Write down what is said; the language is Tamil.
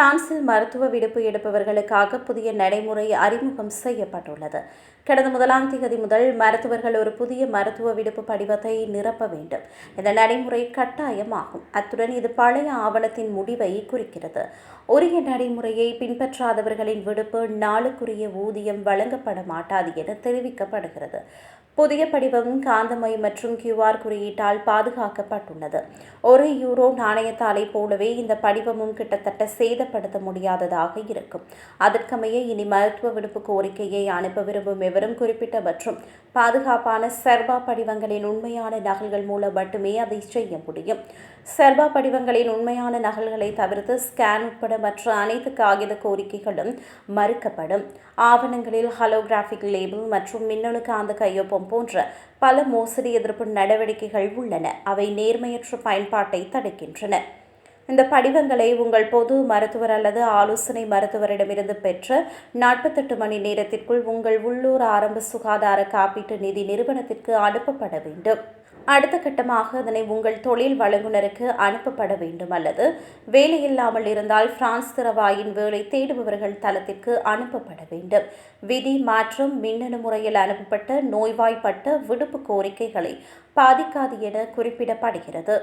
பிரான்சில் மருத்துவ விடுப்பு எடுப்பவர்களுக்காக புதிய நடைமுறை அறிமுகம் செய்யப்பட்டுள்ளது. கடந்த முதலாம் தேதி முதல் மருத்துவர்கள் ஒரு புதிய மருத்துவ விடுப்பு படிவத்தை நிரப்ப வேண்டும். இந்த நடைமுறை கட்டாயமாகும். அத்துடன் இது பழைய ஆவணத்தின் முடிவை குறிக்கிறது. உரிய நடைமுறையை பின்பற்றாதவர்களின் விடுப்பு நாளுக்குரிய ஊதியம் வழங்கப்பட மாட்டாது என தெரிவிக்கப்படுகிறது. புதிய படிவம் காந்தமை மற்றும் கியூஆர் குறியீட்டால் பாதுகாக்கப்பட்டுள்ளது. ஒரு யூரோ நாணயத்தாலை போலவே இந்த படிவமும் கிட்டத்தட்ட சேதப்படுத்த முடியாததாக இருக்கும். அதற்கமைய இனி மருத்துவ விடுப்பு கோரிக்கையை அனுப்ப விரும்பும் எவரும் குறிப்பிட்ட மற்றும் பாதுகாப்பான செர்பா படிவங்களின் உண்மையான நகல்கள் மூலம் மட்டுமே அதை செய்ய முடியும். செர்பா படிவங்களின் உண்மையான நகல்களை தவிர்த்து ஸ்கேன் உட்பட மற்ற அனைத்து காகித கோரிக்கைகளும் மறுக்கப்படும். ஆவணங்களில் ஹலோகிராஃபிக் லேபிள் மற்றும் மின்னணு காந்த கையொப்பம் போன்ற பல மோசடி எதிர்ப்பு நடவடிக்கைகள் உள்ளன. அவை நேர்மையற்ற பயன்பாட்டை தடுக்கின்றன. இந்த படிவங்களை உங்கள் பொது மருத்துவர் அல்லது ஆலோசனை மருத்துவரிடமிருந்து பெற்று நாற்பத்தெட்டு மணி நேரத்திற்குள் உங்கள் உள்ளூர் ஆரம்ப சுகாதார காப்பீட்டு நிதி நிறுவனத்திற்கு அனுப்பப்பட வேண்டும். அடுத்த கட்டமாக அதனை உங்கள் தொழில் வழங்குனருக்கு அனுப்பப்பட வேண்டும் அல்லது வேலையில்லாமல் இருந்தால் பிரான்ஸ் திறவாயின் வேலை தேடுபவர்கள் தளத்திற்கு அனுப்பப்பட வேண்டும். விதி மாற்றம் மின்னணு முறையில் அனுப்பப்பட்ட நோய்வாய்ப்பட்ட விடுப்பு கோரிக்கைகளை பாதிக்காது என குறிப்பிடப்படுகிறது.